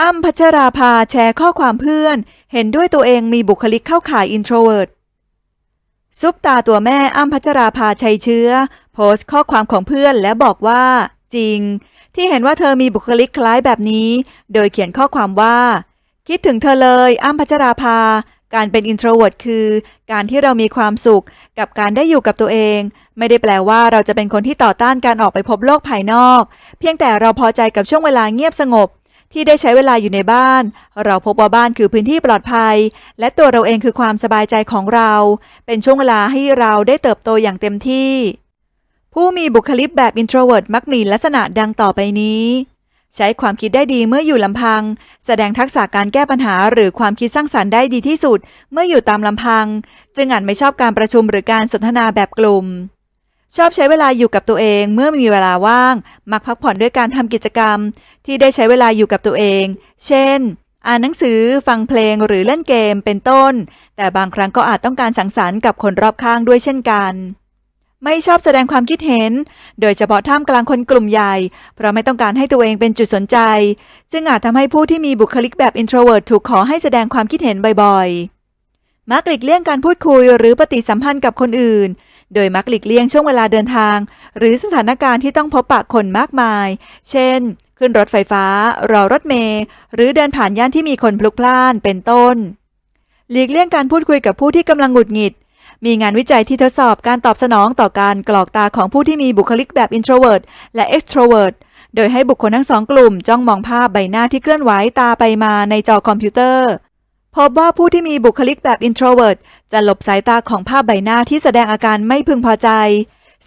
อ้ำพัชราภาแชร์ข้อความเพื่อน เห็นด้วยตัวเองมีบุคลิกเข้าข่าย introvert ซุปตาตัวแม่อ้ำพัชราภาชัยเชื้อ โพสต์ข้อความของเพื่อนและบอกว่า จริง ที่เห็นว่าเธอมีบุคลิกคล้ายแบบนี้ โดยเขียนข้อความว่า คิดถึงเธอเลยอ้ำพัชราภา การเป็น introvert คือ การที่เรามีความสุขกับการได้อยู่กับตัวเอง ไม่ได้แปลว่าเราจะเป็นคนที่ต่อต้านการออกไปพบโลกภายนอก เพียงแต่เราพอใจกับช่วงเวลาเงียบสงบ ที่ได้ใช้เวลาอยู่ในบ้าน เราพบว่าบ้านคือพื้นที่ปลอดภัย และตัวเราเองคือความสบายใจของเรา เป็นช่วงเวลาให้เราได้เติบโตอย่างเต็มที่ ผู้มีบุคลิกแบบ introvert มักมีลักษณะดังต่อไปนี้ ใช้ความคิดได้ดีเมื่ออยู่ลำพัง แสดงทักษะการแก้ปัญหาหรือความคิดสร้างสรรค์ได้ดีที่สุด เมื่ออยู่ตามลำพัง จึงอาจไม่ชอบการประชุมหรือการสนทนาแบบกลุ่ม ชอบใช้เวลาอยู่กับตัวเองเมื่อมีเวลาว่าง มักพักผ่อนด้วยการทำกิจกรรม ที่ได้ใช้เวลาอยู่กับตัวเอง เช่น อ่านหนังสือ ฟังเพลงหรือเล่นเกมเป็นต้น แต่บางครั้งก็อาจต้องการสังสรรค์กับคนรอบข้างด้วยเช่นกัน ไม่ชอบแสดงความคิดเห็น โดยเฉพาะท่ามกลางคนกลุ่มใหญ่ เพราะไม่ต้องการให้ตัวเองเป็นจุดสนใจซึ่งอาจทำให้ผู้ที่มีบุคลิกแบบ introvert ถูกขอให้แสดงความคิดเห็นบ่อยๆ มักหลีกเลี่ยงการพูดคุยหรือปฏิสัมพันธ์กับคนอื่น โดยมักหลีกเลี่ยงช่วงเวลาเดินทาง หรือสถานการณ์ที่ต้องพบปะคนมากมาย เช่น ขึ้นรถไฟฟ้า รอรถเมล์หรือเดินผ่านย่านที่มีคนพลุกพล่าน เป็นต้น หลีกเลี่ยงการพูดคุยกับผู้ที่กำลังหงุดหงิด มีงานวิจัยที่ทดสอบการตอบสนองต่อการกรอกตาของผู้ที่มีบุคลิกแบบ introvert และ extrovert โดยให้บุคคลทั้งสองกลุ่มจ้องมองภาพใบหน้าที่เคลื่อนไหวตาไปมาในจอคอมพิวเตอร์ พบว่าผู้ที่มีบุคลิกแบบ introvert จะหลบสายตาของภาพใบหน้าที่แสดงอาการไม่พึงพอใจ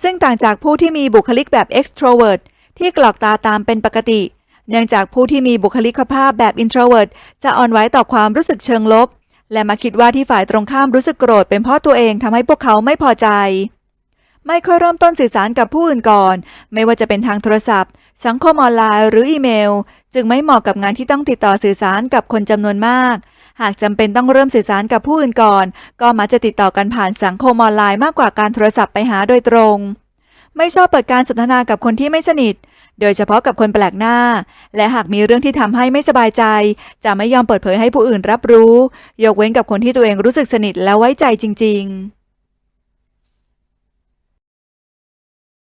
ซึ่งต่างจากผู้ที่มีบุคลิกแบบ extrovert ที่กรอกตาตามเป็นปกติ เนื่องจากผู้ที่มีบุคลิกภาพแบบ introvert จะอ่อนไหวต่อความรู้สึกเชิงลบ และมาคิดว่าที่ฝ่ายตรงข้ามรู้สึกโกรธเป็นเพราะตัวเองทำให้พวกเขาไม่พอใจ ไม่ค่อยเริ่มต้นสื่อสารกับผู้อื่นก่อน ไม่ว่าจะเป็นทางโทรศัพท์ สังคมออนไลน์หรืออีเมล จึงไม่เหมาะกับงานที่ต้องติดต่อสื่อสารกับคนจำนวนมาก หากจำเป็นต้องเริ่มสื่อสารกับผู้อื่นก่อน ก็มักจะติดต่อกันผ่านสังคมออนไลน์มากกว่าการโทรศัพท์ไปหาโดยตรง ไม่ชอบเปิดการสนทนากับคนที่ไม่สนิท โดยเฉพาะกับคนแปลกหน้า และหากมีเรื่องที่ทำให้ไม่สบายใจ จะไม่ยอมเปิดเผยให้ผู้อื่นรับรู้ ยกเว้นกับคนที่ตัวเองรู้สึกสนิทและไว้ใจจริง ๆ